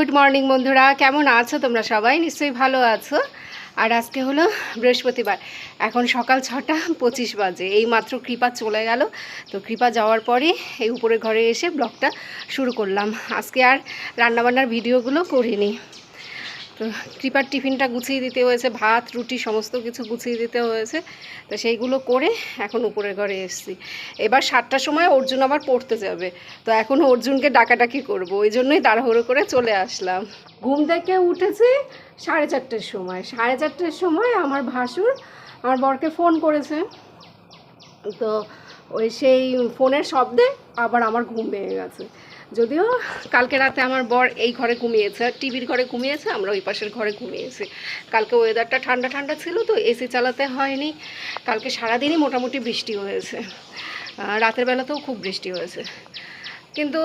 Good morning বন্ধুরা, কেমন আছো তোমরা সবাই? নিশ্চয়ই ভালো আছো। আর আজকে হলো বৃহস্পতিবার, এখন সকাল ছটা পঁচিশ বাজে, এই মাত্র কৃপা চলে গেল। তো কৃপা যাওয়ার পরে এই উপরের ঘরে এসে ব্লগটা শুরু করলাম। আজকে আর রান্নাবান্নার ভিডিওগুলো করিনি। কৃপার টিফিনটা গুছিয়ে দিতে হয়েছে, ভাত, রুটি, সমস্ত কিছু গুছিয়ে দিতে হয়েছে। তো সেইগুলো করে এখন উপরের ঘরে এসেছি। এবার সাতটার সময় অর্জুন আবার পড়তে যাবে। তো এখন অর্জুনকে ডাকাডাকি করব, ওই জন্যই তাড়াহুড়ো করে চলে আসলাম। ঘুম থেকে উঠেছি সাড়ে চারটের সময়। সাড়ে চারটের সময় আমার ভাসুর আমার বরকে ফোন করেছে। তো ওই সেই ফোনের শব্দে আবার আমার ঘুম ভেঙে গেছে। যদিও কালকে রাতে আমার বর এই ঘরে ঘুমিয়েছে, টিভির ঘরে ঘুমিয়েছে, আমরা ওই পাশের ঘরে ঘুমিয়েছি। কালকে ওয়েদারটা ঠান্ডা ঠান্ডা ছিল তো এসি চালাতে হয়নি। কালকে সারাদিনই মোটামুটি বৃষ্টি হয়েছে। রাতের বেলাতেও খুব বৃষ্টি হয়েছে। কিন্তু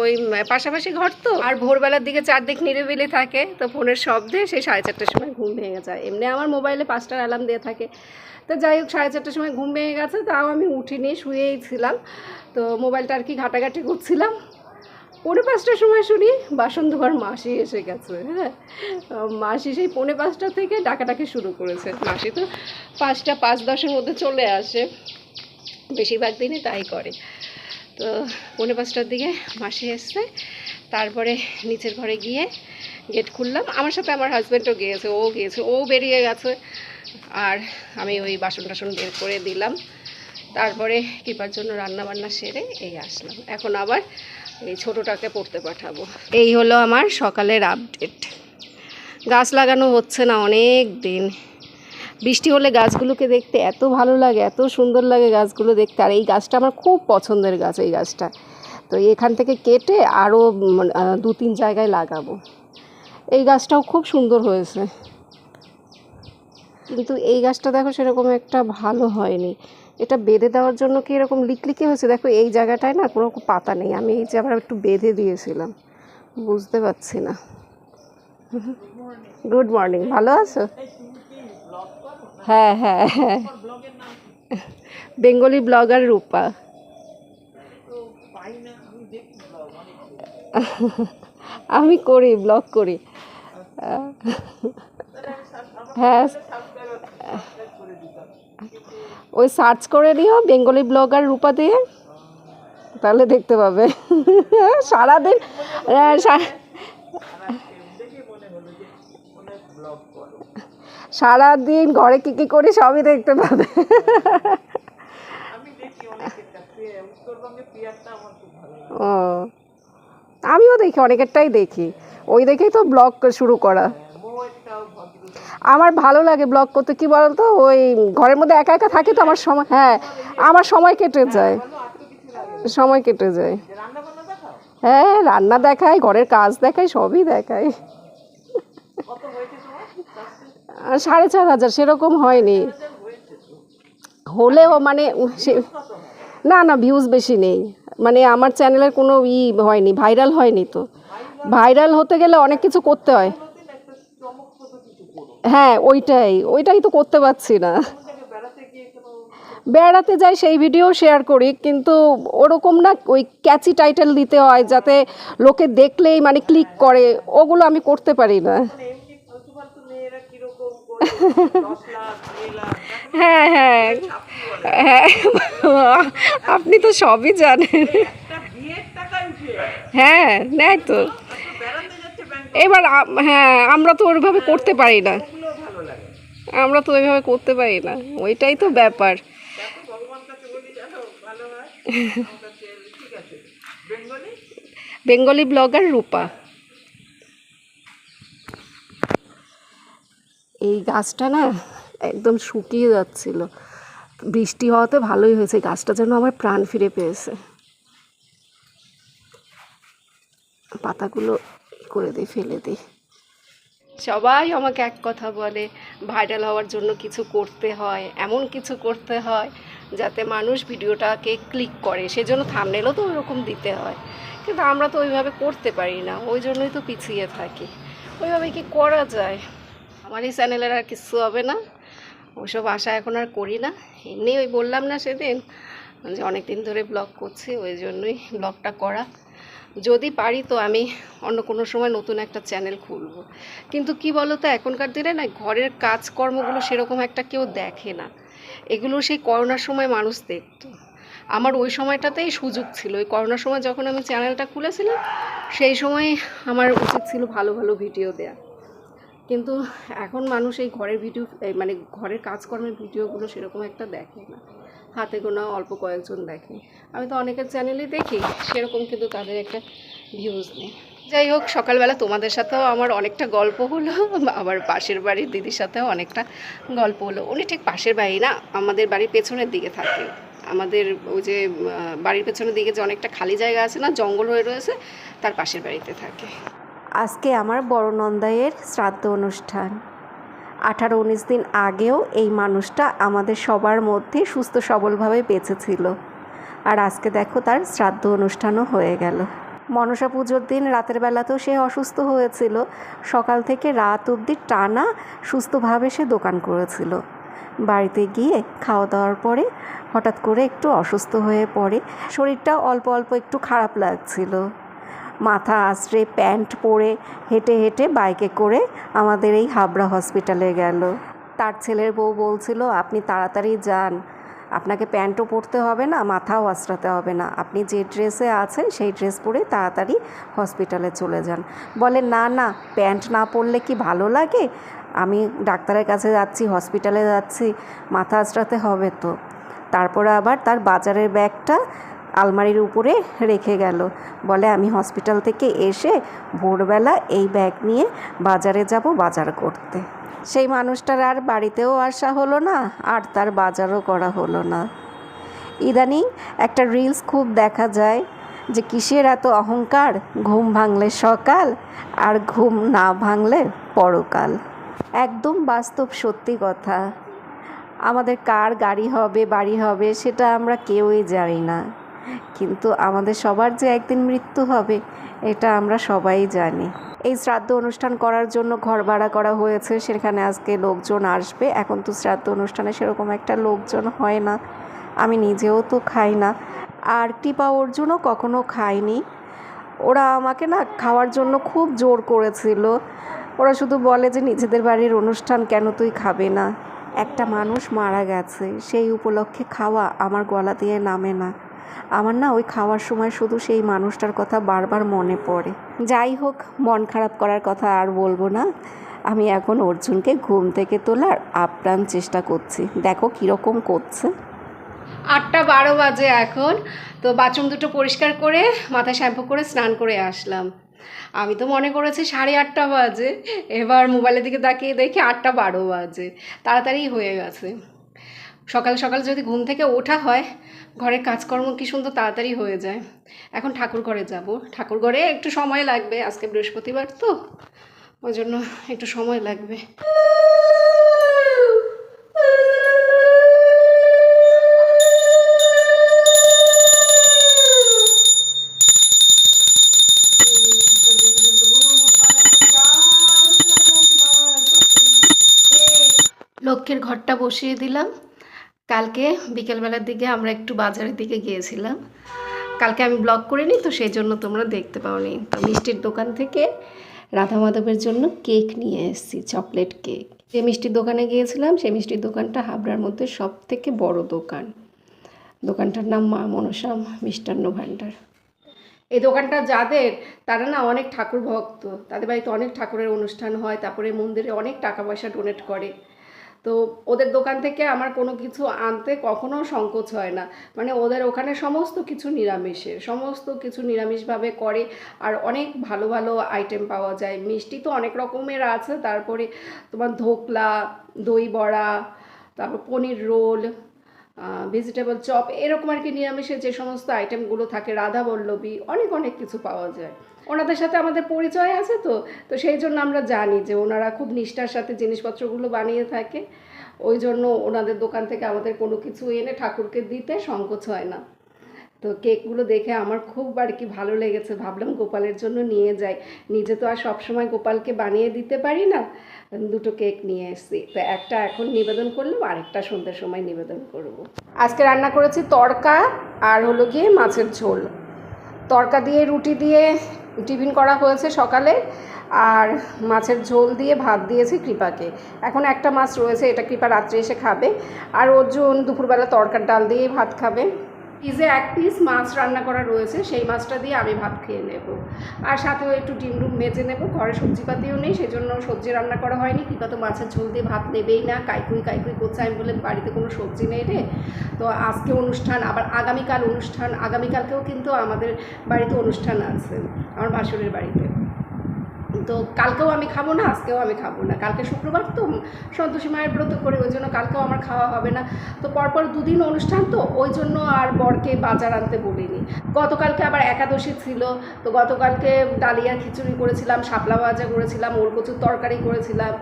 ওই পাশাপাশি ঘর তো। আর ভোরবেলার দিকে চারদিক নিরিবিলি থাকে, তো ফোনের শব্দে সেই সাড়ে চারটের সময় ঘুম ভেঙে যায়। এমনি আমার মোবাইলে পাঁচটার অ্যালার্ম দিয়ে থাকে। তো যাই হোক, সাড়ে চারটের সময় ঘুম ভেঙে গেছে, তাও আমি উঠিনি, শুয়েই ছিলাম। তো মোবাইলটা আর কি ঘাটাঘাটি করছিলাম। পৌনে পাঁচটার সময় শুনি বাসন ধোয়ার মাসি এসে গেছে হ্যাঁ? মাসি সেই পৌনে পাঁচটা থেকে ডাকাডাকি শুরু করেছে মাসি তো। পাঁচটা, পাঁচ দশের মধ্যে চলে আসে। বেশিরভাগ দিনই তাই করে। তো পৌনে পাঁচটার দিকে মাসি এসছে, তারপরে নিচের ঘরে গিয়ে গেট খুললাম। আমার সাথে আমার হাজব্যান্ডও গিয়েছে, ও গিয়েছে, ও বেরিয়ে গেছে। আর আমি ওই বাসন টাসন বের করে দিলাম। তারপরে কৃপার জন্য রান্না বান্না সেরে এই আসলাম। এখন আবার এই ছোটোটাকে পড়তে পাঠাবো। এই হলো আমার সকালের আপডেট গাছ লাগানো হচ্ছে না অনেক দিন। বৃষ্টি হলে গাছগুলোকে দেখতে এত ভালো লাগে, এত সুন্দর লাগে গাছগুলো দেখতে। আর এই গাছটা আমার খুব পছন্দের গাছ, এই গাছটা। তো এখান থেকে কেটে আরও দু তিন জায়গায় লাগাবো। এই গাছটাও খুব সুন্দর হয়েছে। কিন্তু এই গাছটা দেখো সেরকম একটা ভালো হয়নি। এটা বেঁধে দেওয়ার জন্য কি এরকম লিকলিকে হয়েছে? দেখো, এই জায়গাটায় না কোনো পাতা নেই। আমি এই যে আবার একটু বেঁধে দিয়েছিলাম। বুঝতে পারছি না। গুড মর্নিং ভালো আছো? হ্যাঁ হ্যাঁ হ্যাঁ। Bengali blogger Rupa. আমি করি, ব্লগ করি। হ্যাঁ। ওই সার্চ করে নিও বেঙ্গলি ব্লগার রূপা দিয়ে তাহলে দেখতে পাবে। সারাদিন সারাদিন ঘরে কী কী করি সবই দেখতে পাবে। ও আমিও দেখি অনেকেরটাই দেখি। ওই দেখেই তো ব্লগ শুরু করা। আমার ভালো লাগে ব্লগ করতে, কি বলতো? ওই ঘরের মধ্যে একা একা থাকি তো আমার সময় হ্যাঁ আমার সময় কেটে যায়। সময় কেটে যায়। হ্যাঁ রান্না দেখায় ঘরের কাজ দেখায় সবই দেখায় সাড়ে চার হাজার, সেরকম হয়নি। হলেও মানে না না ভিউজ বেশি নেই। মানে আমার চ্যানেলের কোনো ই হয়নি ভাইরাল হয়নি তো। ভাইরাল হতে গেলে অনেক কিছু করতে হয়। হ্যাঁ ওইটাই ওইটাই তো করতে পারছি না। বেড়াতে যাই সেই ভিডিও শেয়ার করি, কিন্তু ওরকম না ওই ক্যাচি টাইটেল দিতে হয় যাতে লোকে দেখলেই মানে ক্লিক করে, ওগুলো আমি করতে পারি না। হ্যাঁ হ্যাঁ হ্যাঁ আপনি তো সবই জানেন। হ্যাঁ নেয় তো। এবার হ্যাঁ আমরা তো ওইভাবে করতে পারি না। আমরা তো ওইভাবে করতে পারি না। ওইটাই তো ব্যাপার। Bengali blogger Rupa. এই গাছটা না একদম শুকিয়ে যাচ্ছিল। বৃষ্টি হওয়াতে ভালোই হয়েছে। গাছটা যেন আমার প্রাণ ফিরে পেয়েছে। পাতাগুলো করে দিই, ফেলে দিই। সবাই আমাকে এক কথা বলে ভাইরাল হওয়ার জন্য কিছু করতে হয়, এমন কিছু করতে হয়, যাতে মানুষ ভিডিওটাকে ক্লিক করে। সেজন্য থামনেলও তো ওরকম দিতে হয়। কিন্তু আমরা তো ওইভাবে করতে পারি না, ওই জন্যই তো পিছিয়ে থাকি। ওইভাবে কি করা যায়? আমার এই চ্যানেলের আর কিছু হবে না। ওসব আশা এখন আর করি না। এমনি ওই বললাম না সেদিন যে অনেক দিন ধরে ব্লগ করছি, ওই জন্যই ব্লগটা করা। যদি পারি তো আমি অন্য কোনো সময় নতুন একটা চ্যানেল খুলব। কিন্তু কি বলো তো এখনকার দিনে না ঘরের কাজকর্মগুলো সেরকম একটা কেউ দেখে না। এগুলো সেই করোনার সময় মানুষ দেখতো। আমার ওই সময়টাতেই সুযোগ ছিল। ওই করোনার সময় যখন আমি চ্যানেলটা খুলেছিলাম, সেই সময় আমার উচিত ছিল ভালো ভালো ভিডিও দেয়া। কিন্তু এখন মানুষ এই ঘরের ভিডিও মানে ঘরের কাজকর্মের ভিডিওগুলো সেরকম একটা দেখে না। হাতে গোনা অল্প কয়েকজন দেখে। আমি তো অনেকের চ্যানেলই দেখি, সেরকম কিন্তু তাদের একটা ভিউজ নেই। যাই হোক, সকালবেলা তোমাদের সাথেও আমার অনেকটা গল্প হলো আবার পাশের বাড়ির দিদির সাথেও অনেকটা গল্প হলো। উনি ঠিক পাশের বাড়ি না, আমাদের বাড়ির পেছনের দিকে থাকে। আমাদের ওই যে বাড়ির পেছনের দিকে যে অনেকটা খালি জায়গা আছে না, জঙ্গল হয়ে রয়েছে, তার পাশের বাড়িতে থাকে। আজকে আমার বড় নন্দাইয়ের শ্রাদ্ধ অনুষ্ঠান। আঠারো উনিশ দিন আগেও এই মানুষটা আমাদের সবার মধ্যে সুস্থ সবলভাবে বেঁচে ছিল আর আজকে দেখো তার শ্রাদ্ধ অনুষ্ঠানও হয়ে গেল। মনসা পুজোর দিন রাতের বেলাতেও সে অসুস্থ হয়েছিল। সকাল থেকে রাত অবধি টানা সুস্থভাবে সে দোকান করেছিল। বাড়িতে গিয়ে খাওয়া দাওয়ার পরে হঠাৎ করে একটু অসুস্থ হয়ে পড়ে। শরীরটা অল্প অল্প একটু খারাপ লাগছিল। মাথা আশ্রে প্যান্ট পরে হেঁটে হেঁটে বাইকে করে আমাদের এই হাবড়া হসপিটালে গেল। তার ছেলের বউ বলছিল, আপনি তাড়াতাড়ি যান। আপনাকে প্যান্টও পরতে হবে না, মাথাও আশ্রাতে হবে না। আপনি যে ড্রেসে আছেন, সেই ড্রেস পরে তাড়াতাড়ি হসপিটালে চলে যান। বলে, না না, প্যান্ট না পরলে কি ভালো লাগে? আমি ডাক্তারের কাছে যাচ্ছি, হসপিটালে যাচ্ছি, মাথা আশ্রাতে হবে তো। তারপরে আবার তার বাজারের ব্যাগটা আলমারির উপরে রেখে গেল। বলে, আমি হসপিটাল থেকে এসে ভোরবেলা এই ব্যাগ নিয়ে বাজারে যাব বাজার করতে। সেই মানুষটার আর বাড়িতেও আসা হলো না, আর তার বাজারও করা হলো না। ইদানিং একটা রিলস খুব দেখা যায় যে, কিসের এত অহংকার? ঘুম ভাঙলে সকাল আর ঘুম না ভাঙলে পরকাল। একদম বাস্তব সত্যি কথা। আমাদের কার গাড়ি হবে, বাড়ি হবে, সেটা আমরা কেউই জানি না। কিন্তু আমাদের সবার যে একদিন মৃত্যু হবে, এটা আমরা সবাই জানি। এই শ্রাদ্ধ অনুষ্ঠান করার জন্য ঘর ভাড়া করা হয়েছে, সেখানে আজকে লোকজন আসবে। এখন তো শ্রাদ্ধ অনুষ্ঠানে সেরকম একটা লোকজন হয় না। আমি নিজেও তো খাই না। আর টিপা অর্জুনও কখনো খায়নি। ওরা আমাকে না খাওয়ার জন্য খুব জোর করেছিল। ওরা শুধু বলে যে, নিজেদের বাড়ির অনুষ্ঠান কেন তুই খাবে না? একটা মানুষ মারা গেছে। সেই উপলক্ষে খাওয়া আমার গলা দিয়ে নামে না। আমার না ওই খাওয়ার সময় শুধু সেই মানুষটার কথা বারবার মনে পড়ে। যাই হোক, মন খারাপ করার কথা আর বলব না। আমি এখন অর্জুনকে ঘুম থেকে তোলার আপ্রাণ চেষ্টা করছি। দেখো কীরকম করছে। আটটা বারো বাজে এখন, তো বাথরুম দুটো পরিষ্কার করে, মাথায় শ্যাম্পু করে স্নান করে আসলাম। আমি তো মনে করেছি সাড়ে আটটা বাজে, এবার মোবাইলের দিকে তাকিয়ে দেখি আটটা বারো বাজে। তাড়াতাড়ি হয়ে গেছে। সকাল সকাল যদি ঘুম থেকে ওঠা হয় ঘরের কাজকর্ম কি সুন্দর তাড়াতাড়ি হয়ে যায়। এখন ঠাকুর ঘরে যাব। ঠাকুর ঘরে একটু সময় লাগবে, আজকে বৃহস্পতিবার তো, ওই জন্য একটু সময় লাগবে। লক্ষ্যের ঘরটা বসিয়ে দিলাম। কালকে বিকেলবেলার দিকে আমরা একটু বাজারের দিকে গিয়েছিলাম। কালকে আমি ব্লগ করিনি, তো সেই জন্য তোমরা দেখতে পাওনি। তো মিষ্টির দোকান থেকে রাধা মাধবের জন্য কেক নিয়ে এসেছি, চকলেট কেক। যে মিষ্টির দোকানে গিয়েছিলাম, সেই মিষ্টির দোকানটা হাবড়ার মধ্যে সব থেকে বড় দোকান। দোকানটার নাম মা মনসা মিষ্টান্ন ভাণ্ডার। এই দোকানটা যাদের, তারা না অনেক ঠাকুর ভক্ত। তাদের বাড়িতে অনেক ঠাকুরের অনুষ্ঠান হয়, তারপরে মন্দিরে অনেক টাকা পয়সা ডোনেট করে। তো ওদের দোকান থেকে আমার কোনো কিছু আনতে কখনো সংকোচ হয় না। মানে ওদের ওখানে সমস্ত কিছু নিরামিষের, সমস্ত কিছু নিরামিষভাবে করে আর অনেক ভালো ভালো আইটেম পাওয়া যায়। মিষ্টি তো অনেক রকমের আছে, তারপরে তোমার ধোকলা, দই বড়া, তারপর পনির রোল ভেজিটেবল চপ এরকম আর কি নিরামিষের যে সমস্ত আইটেমগুলো থাকে, রাধা বল্লভী অনেক অনেক কিছু পাওয়া যায়। ওনাদের সাথে আমাদের পরিচয় আছে তো তো সেই জন্য আমরা জানি যে ওনারা খুব নিষ্ঠার সাথে জিনিসপত্রগুলো বানিয়ে থাকে। ওই জন্য ওনাদের দোকান থেকে আমাদের কোনো কিছু এনে ঠাকুরকে দিতে সংকোচ হয় না। তো কেকগুলো দেখে আমার খুব আর কি ভালো লেগেছে। ভাবলাম গোপালের জন্য নিয়ে যাই। নিজে তো আর সবসময় গোপালকে বানিয়ে দিতে পারি না। দুটো কেক নিয়ে এসেছি। তো একটা এখন নিবেদন করলাম আরেকটা সন্ধ্যের সময় নিবেদন করব। আজকে রান্না করেছি তড়কা আর হলো গিয়ে মাছের ঝোল। তরকা দিয়ে, রুটি দিয়ে টিফিন করা হয়েছে সকালে আর মাছের ঝোল দিয়ে ভাত দিয়েছি কৃপাকে। এখন একটা মাছ রয়েছে, এটা কৃপা রাত্রে এসে খাবে। আর অর্জুন দুপুরবেলা তরকার ডাল দিয়ে ভাত খাবে। ফ্রিজে এক পিস মাছ রান্না করা রয়েছে, সেই মাছটা দিয়ে আমি ভাত খেয়ে নেব। আর সাথেও একটু ডিম ডুম মেজে নেব, ঘরে সবজিপাতিও নেই, সেজন্য সবজি রান্না করা হয়নি কৃপা তো মাছের ঝোল দিয়ে ভাত নেবেই না, কাইকুই কাইকুই করছে, আমি বলে বাড়িতে কোনো সবজি নেই রে। তো আজকে অনুষ্ঠান, আবার আগামীকাল অনুষ্ঠান, আগামীকালকেও কিন্তু আমাদের বাড়িতে অনুষ্ঠান আছে, আমার বাসুরের বাড়িতে। তো কালকেও আমি খাব না, আজকেও আমি খাব না। কালকে শুক্রবার তো সন্তোষী মায়ের ব্রত করে ওই জন্য কালকেও আমার খাওয়া হবে না। তো পরপর দুদিন অনুষ্ঠান তো, ওই জন্য আর বরকে বাজার আনতে বলিনি। গতকালকে আবার একাদশী ছিল, তো গতকালকে ডালিয়া খিচুড়ি করেছিলাম, শাপলা ভাজা করেছিলাম ওর কচুর তরকারি করেছিলাম।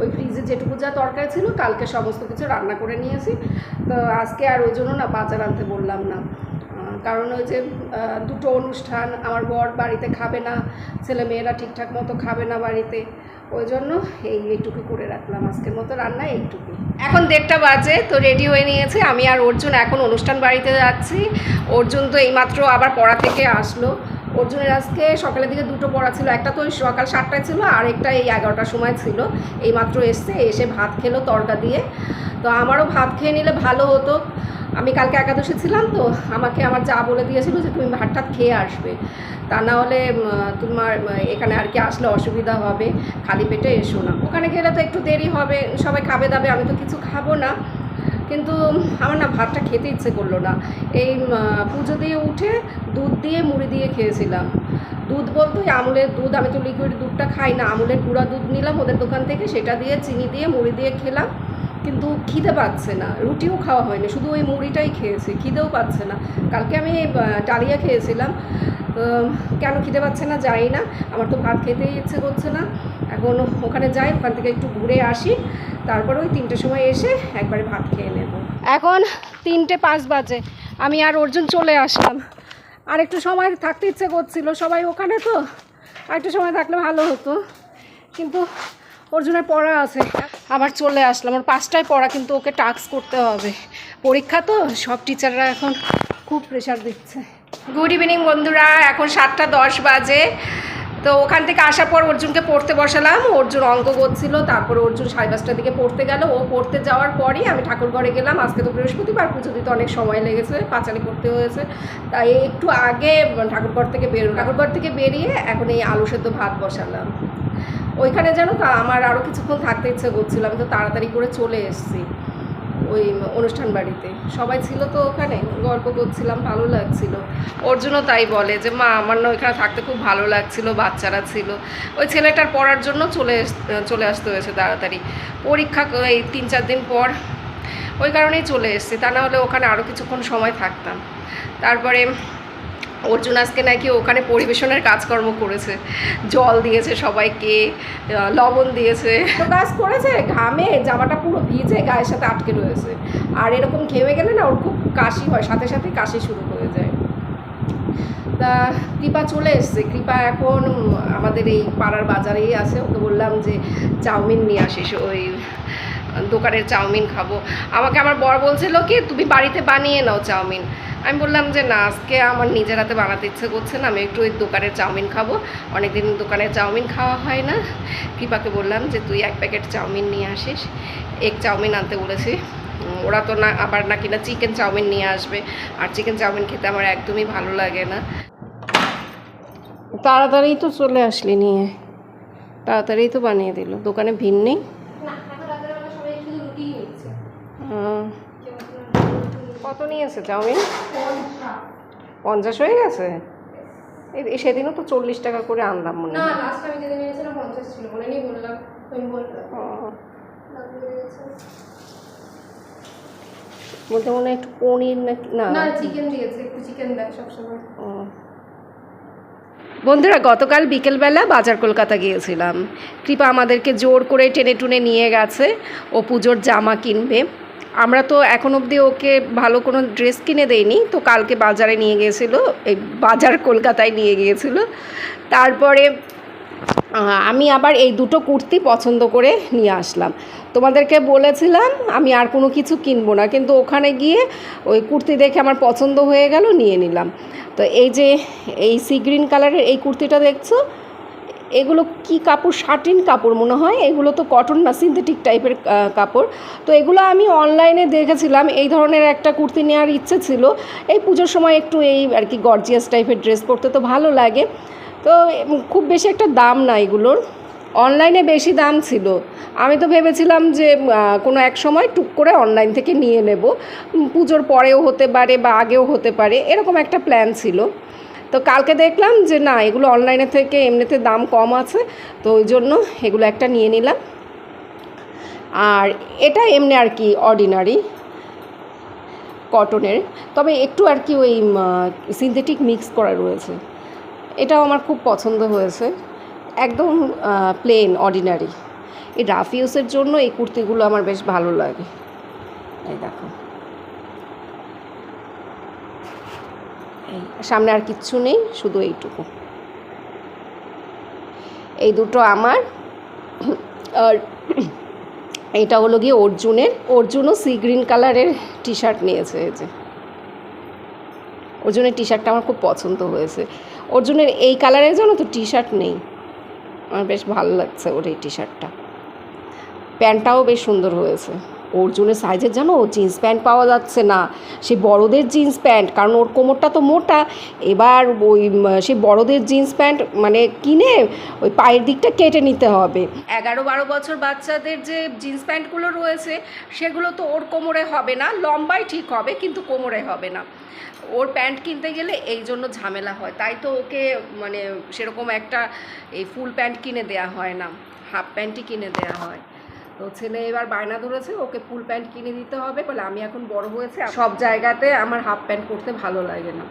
ওই ফ্রিজে যেটুকু যা তরকারি ছিল, কালকে সমস্ত কিছু রান্না করে নিয়েছি। তো আজকে আর ওই জন্য না বাজার আনতে বললাম না। কারণ ওই যে দুটো অনুষ্ঠান, আমার বর বাড়িতে খাবে না, ছেলে মেয়েরা ঠিকঠাক মতো খাবে না বাড়িতে, ওই জন্য এই এইটুকু করে রাখলাম আজকের মতো রান্না এইটুকু এখন দেড়টা বাজে, তো রেডি হয়ে নিয়েছে। আমি আর অর্জুন এখন অনুষ্ঠান বাড়িতে যাচ্ছি। অর্জুন তো এইমাত্র আবার পড়া থেকে আসলো। অর্জুনের আজকে সকালের দিকে দুটো পড়া ছিল, একটা তো ওই সকাল সাতটায় ছিল, আর একটা এই এগারোটার সময় ছিল। এইমাত্র এসছে, এসে ভাত খেলো তরকা দিয়ে। তো আমারও ভাত খেয়ে নিলে ভালো হতো। আমি কালকে একাদশী ছিলাম তো, আমাকে আমার যা বলে দিয়েছিল যে তুমি ভাতটা খেয়ে আসবে। তা না হলে তোমার এখানে আর কি আসলে অসুবিধা হবে, খালি পেটে এসো না। ওখানে গেলে তো একটু দেরি হবে, সবাই খাবে দাবে, আমি তো কিছু খাব না। কিন্তু আমার না ভাতটা খেতে ইচ্ছে করল না। এই পুজো দিয়ে উঠে দুধ দিয়ে মুড়ি দিয়ে খেয়েছিলাম। দুধ বলতে আমুলের দুধ, আমি তো লিকুইড দুধটা খাই না, আমুলের গুঁড়া দুধ নিলাম ওদের দোকান থেকে, সেটা দিয়ে চিনি দিয়ে মুড়ি দিয়ে খেলাম। কিন্তু খিদে পাচ্ছে না। রুটিও খাওয়া হয়নি, শুধু ওই মুড়িটাই খেয়েছি, খিদেও পাচ্ছে না। কালকে আমি ডালিয়া খেয়েছিলাম। কেন খিদে পাচ্ছে না যাই না, আমার তো ভাত খেতেই ইচ্ছে করছে না। এখন ওখানে যাই, ওখান থেকে একটু ঘুরে আসি। তারপরে ওই তিনটের সময় এসে একবারে ভাত খেয়ে নেব। এখন তিনটে পাঁচ বাজে, আমি আর অর্জুন চলে আসলাম। আর একটু সময় থাকতে ইচ্ছে করছিল, সবাই ওখানে তো? আর একটু সময় থাকলে ভালো হতো। কিন্তু অর্জুনের পড়া আছে। আবার চলে আসলাম। ওর পাঁচটায় পড়া, কিন্তু ওকে টাস্ক করতে হবে। পরীক্ষা তো, সব টিচাররা এখন খুব প্রেশার দিচ্ছে। গুড ইভিনিং বন্ধুরা। এখন সাতটা দশ বাজে। তো ওখান থেকে আসার পর অর্জুনকে পড়তে বসালাম। অর্জুন অঙ্ক করছিল, তারপর অর্জুন সাড়ে পাঁচটার দিকে পড়তে গেল। ও পড়তে যাওয়ার পরই আমি ঠাকুর ঘরে গেলাম। আজকে তো বৃহস্পতিবার, পুজো দিতে অনেক সময় লেগেছে, পাঁচালি করতে হয়েছে। তাই একটু আগে ঠাকুরঘর থেকে বেরো ঠাকুরঘর থেকে বেরিয়ে এখন এই আলু সেদ্ধ ভাত বসালাম। ওইখানে তো, আমার আরও কিছুক্ষণ থাকতে ইচ্ছে করছিল, আমি তো তাড়াতাড়ি করে চলে এসেছি ওই অনুষ্ঠান বাড়িতে। সবাই ছিল তো ওখানে, গল্প করছিলাম, ভালো লাগছিল। ওর জন্য তাই বলে যে, মা, আমার না ওইখানে থাকতে খুব ভালো লাগছিল, বাচ্চারা ছিল। ওই ছেলেটার পড়ার জন্য চলে চলে আসতে হয়েছে তাড়াতাড়ি। পরীক্ষা এই তিন চার দিন পর ওই কারণেই চলে এসেছি, তা না হলে ওখানে আরও কিছুক্ষণ সময় থাকতাম। তারপরে অর্জুন আজকে নাকি ওখানে পরিবেশনের কাজকর্ম করেছে। জল দিয়েছে সবাইকে লবণ দিয়েছে। কাজ করেছে, ঘামে, জামাটা পুরো ভিজে গায়ের সাথে আটকে রয়েছে। আর এরকম ঘেমে গেলে না ওর খুব কাশি হয়, সাথে সাথে কাশি শুরু হয়ে যায়। তা কৃপা চলে এসছে। কৃপা এখন আমাদের এই পাড়ার বাজারেই আছে। ওকে বললাম যে, চাউমিন নিয়ে আসিস, ওই দোকানের চাউমিন খাব। আমাকে আমার বর বলছিল কি, তুমি বাড়িতে বানিয়ে নাও চাউমিন। আমি বললাম যে, না, আজকে আমার নিজের হাতে বানাতে ইচ্ছে করছে না, আমি একটু ওই দোকানের চাউমিন খাব। অনেকদিন দোকানের চাউমিন খাওয়া হয় না। কৃপাকে বললাম যে, তুই এক প্যাকেট চাউমিন নিয়ে আসিস। এক চাউমিন আনতে বলেছি। ওরা তো না, আবার নাকি না চিকেন চাউমিন নিয়ে আসবে। আর চিকেন চাউমিন খেতে আমার একদমই ভালো লাগে না। তাড়াতাড়ি তো চলে আসলি নিয়ে। তাড়াতাড়ি তো বানিয়ে দিল। দোকানে ভিড় নেই? কত নিয়েছে চাউমিন? পঞ্চাশ হয়ে গেছে? এই- সেদিনও তো চল্লিশ টাকা করে আনলাম মনে হয়। মনে বলতে মনে হয় একটু পনির না না। চিকেন দিয়েছে একটু চিকেন দেয় সবসময়। ও। বন্ধুরা গতকাল বিকেলবেলা বাজার কলকাতা গিয়েছিলাম। কৃপা আমাদেরকে জোর করে টেনে টুনে নিয়ে গেছে। ও পুজোর জামা কিনবে। আমরা তো এখন অবধি ওকে ভালো কোনো ড্রেস কিনে দেয়নি তো কালকে বাজারে নিয়ে গিয়েছিল, এই বাজার কলকাতায় নিয়ে গিয়েছিল। তারপরে আমি আবার এই দুটো কুর্তি পছন্দ করে নিয়ে আসলাম। তোমাদেরকে বলেছিলাম, আমি আর কোনো কিছু কিনবো না, কিন্তু ওখানে গিয়ে ওই কুর্তি দেখে আমার পছন্দ হয়ে গেল, নিয়ে নিলাম। তো এই যে, এই সি গ্রিন কালারের এই কুর্তিটা দেখছ এগুলো কি কাপড়? শার্টিন কাপড় মনে হয়। এগুলো তো কটন না সিনথেটিক টাইপের কাপড়। তো এগুলো আমি অনলাইনে দেখেছিলাম। এই ধরনের একটা কুর্তি নেওয়ার ইচ্ছে ছিল। এই পুজোর সময় একটু এই আর কি গর্জিয়াস টাইপের ড্রেস পরতে তো ভালো লাগে। তো খুব বেশি একটা দাম না এগুলোর। অনলাইনে বেশি দাম ছিল। আমি তো ভেবেছিলাম যে কোনো এক সময় টুক করে অনলাইন থেকে নিয়ে নেব। পুজোর পরেও হতে পারে বা আগেও হতে পারে। এরকম একটা প্ল্যান ছিল। তো কালকে দেখলাম যে না, এগুলো অনলাইনে থেকে এমনিতে দাম কম আছে, তো ওই জন্য এগুলো একটা নিয়ে নিলাম। আর এটা এমনি আর কি অর্ডিনারি কটনের তবে একটু আর কি ওই সিনথেটিক মিক্স করা রয়েছে। এটাও আমার খুব পছন্দ হয়েছে। একদম প্লেন অর্ডিনারি এই রাফ ইউসের জন্য এই কুর্তিগুলো আমার বেশ ভালো লাগে। এই দেখো। এই, সামনে আর কিচ্ছু নেই, শুধু এইটুকু। এই দুটো আমার, আর এটা হলো গিয়ে অর্জুনের। অর্জুনও সি গ্রিন কালারের টি শার্ট নিয়েছে, এই যে। অর্জুনের টি শার্টটা আমার খুব পছন্দ হয়েছে। অর্জুনের এই কালারের জন্য তো টি শার্ট নেই। আমার বেশ ভালো লাগছে ওর এই টি শার্টটা প্যান্টটাও বেশ সুন্দর হয়েছে। অর্জুনের সাইজের জানো? জিন্স প্যান্ট পাওয়া যাচ্ছে না। সে বড়দের জিন্স প্যান্ট কারণ ওর কোমরটা তো মোটা। এবার ওই সে বড়দের জিন্স প্যান্ট মানে কিনে ওই পায়ের দিকটা কেটে নিতে হবে। এগারো বারো বছর বাচ্চাদের যে জিন্স প্যান্টগুলো রয়েছে, সেগুলো তো ওর কোমরে হবে না। লম্বাই ঠিক হবে, কিন্তু কোমরে হবে না। ওর প্যান্ট কিনতে গেলে এই জন্য ঝামেলা হয়। তাই তো ওকে মানে সেরকম একটা এই ফুল প্যান্ট কিনে দেয়া হয় না। হাফ প্যান্টই কিনে দেয়া হয়। তো ছেলে এবার বায়না ধরেছে ওকে ফুল প্যান্ট কিনে দিতে হবে বলে আমি এখন বড় হয়েছে। সব জায়গাতে আমার হাফ প্যান্ট পরতে ভালো লাগে না।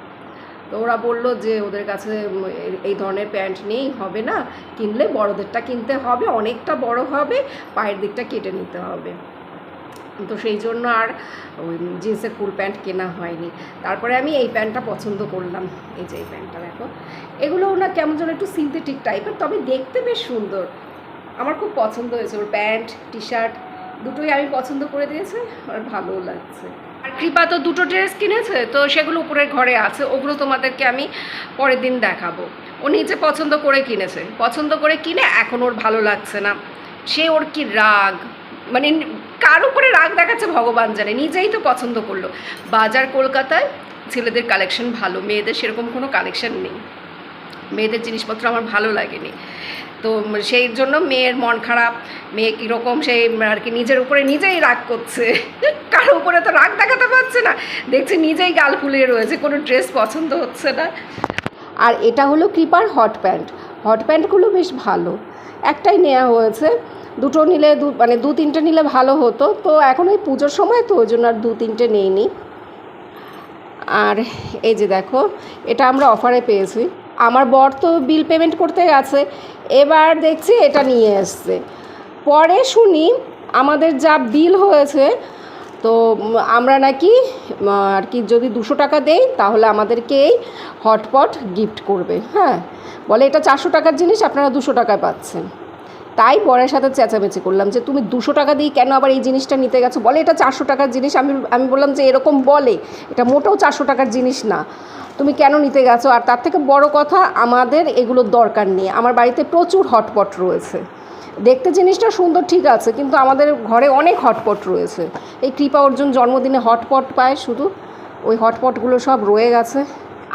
তো ওরা বলল যে ওদের কাছে এই- ধরনের প্যান্ট নেই হবে না। কিনলে বড়দেরটা কিনতে হবে অনেকটা বড় হবে পায়ের দিকটা কেটে নিতে হবে। তো সেই জন্য আর ওই জিন্সের ফুল প্যান্ট কেনা হয়নি। তারপরে আমি এই প্যান্টটা পছন্দ করলাম। এই যে এই প্যান্টটা দেখো। এগুলো না কেমন যেন একটু সিনথেটিক টাইপের তবে দেখতে বেশ সুন্দর। আমার খুব পছন্দ হয়েছে ওর প্যান্ট টি শার্ট দুটোই আমি পছন্দ করে দিয়েছি আর ভালোও লাগছে। আর কৃপা তো দুটো ড্রেস কিনেছে, তো সেগুলো উপরের ঘরে আছে, ওগুলো তোমাদেরকে আমি পরের দিন দেখাবো। ও নিজে পছন্দ করে কিনেছে, পছন্দ করে কিনে এখন ওর ভালো লাগছে না। সে ওর কি রাগ? মানে কার উপরে রাগ দেখাচ্ছে ভগবান জানে, নিজেই তো পছন্দ করল। বাজার কলকাতায় ছেলেদের কালেকশন ভালো, মেয়েদের সেরকম কোনো কালেকশন নেই। মেয়েদের জিনিসপত্র আমার ভালো লাগেনি। তো সেই জন্য মেয়ের মন খারাপ, মেয়ে কীরকম সেই আর কি নিজের উপরে নিজেই রাগ করছে। কারও উপরে তো রাগ দেখাতে পারছে না। দেখছি নিজেই গাল ফুলিয়ে রয়েছে, কোনো ড্রেস পছন্দ হচ্ছে না। আর এটা হলো কৃপার হট প্যান্ট। হট প্যান্টগুলো বেশ ভালো। একটাই নেওয়া হয়েছে। দুটো নিলে দু মানে দু তিনটে নিলে ভালো হতো। তো এখন ওই পুজোর সময় তো ওই জন্য আর দু তিনটে নেইনি। আর এই যে দেখো, এটা আমরা অফারে পেয়েছি। আমার বর তো বিল পেমেন্ট করতে গেছে এবার দেখছি এটা নিয়ে এসছে। পরে শুনি আমাদের যা বিল হয়েছে, তো আমরা নাকি আর কি যদি দুশো টাকা দেই, তাহলে আমাদেরকেই হটপট গিফট করবে। হ্যাঁ বলে এটা চারশো টাকার জিনিস, আপনারা দুশো টাকায় পাচ্ছেন। তাই বরের সাথে চেঁচামেচি করলাম যে তুমি দুশো টাকা দিয়ে কেন আবার এই জিনিসটা নিতে গেছো? বলে, এটা চারশো টাকার জিনিস। আমি আমি বললাম যে এরকম বলে, এটা মোটেও চারশো টাকার জিনিস না। তুমি কেন নিতে গেছো? আর তার থেকে বড় কথা, আমাদের এগুলোর দরকার নেই। আমার বাড়িতে প্রচুর হটপট রয়েছে। দেখতে জিনিসটা সুন্দর ঠিক আছে, কিন্তু আমাদের ঘরে অনেক হটপট রয়েছে। এই কৃপা অর্জুন জন্মদিনে হটপট পায় শুধু। ওই হটপটগুলো সব রয়ে গেছে।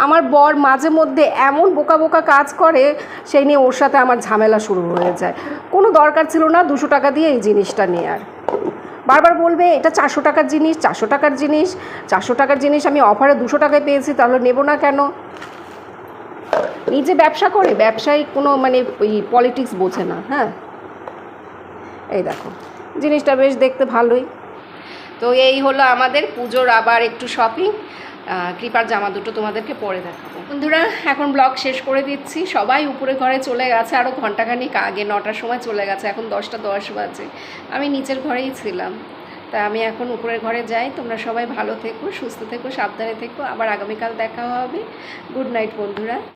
আমার বর মাঝে মধ্যে এমন বোকা বোকা কাজ করে, সেই নিয়ে ওর সাথে আমার ঝামেলা শুরু হয়ে যায়। কোনো দরকার ছিল না, দুশো টাকা দিয়ে এই জিনিসটা নেওয়ার বারবার বলবে, এটা চারশো টাকার জিনিস, চারশো টাকার জিনিস, চারশো টাকার জিনিস আমি অফারে দুশো টাকায় পেয়েছি, তাহলে নেব না কেন? নিজে ব্যবসা করে ব্যবসায়ী কোনো মানে ওই পলিটিক্স বোঝে না হ্যাঁ? এই দেখো, জিনিসটা বেশ দেখতে ভালোই। তো এই হলো আমাদের পুজোর আবার একটু শপিং কৃপার জামা দুটো তোমাদেরকে পরে দেখাবো। বন্ধুরা, এখন ব্লগ শেষ করে দিচ্ছি। সবাই উপরে ঘরে চলে গেছে আরও ঘন্টাখানিক আগে, নটার সময় চলে গেছে, এখন দশটা দশ বাজে। আমি নিচের ঘরেই ছিলাম। তা আমি এখন উপরের ঘরে যাই। তোমরা সবাই ভালো থেকো, সুস্থ থেকো, সাবধানে থেকো। আবার আগামীকাল দেখা হবে। গুড নাইট, বন্ধুরা।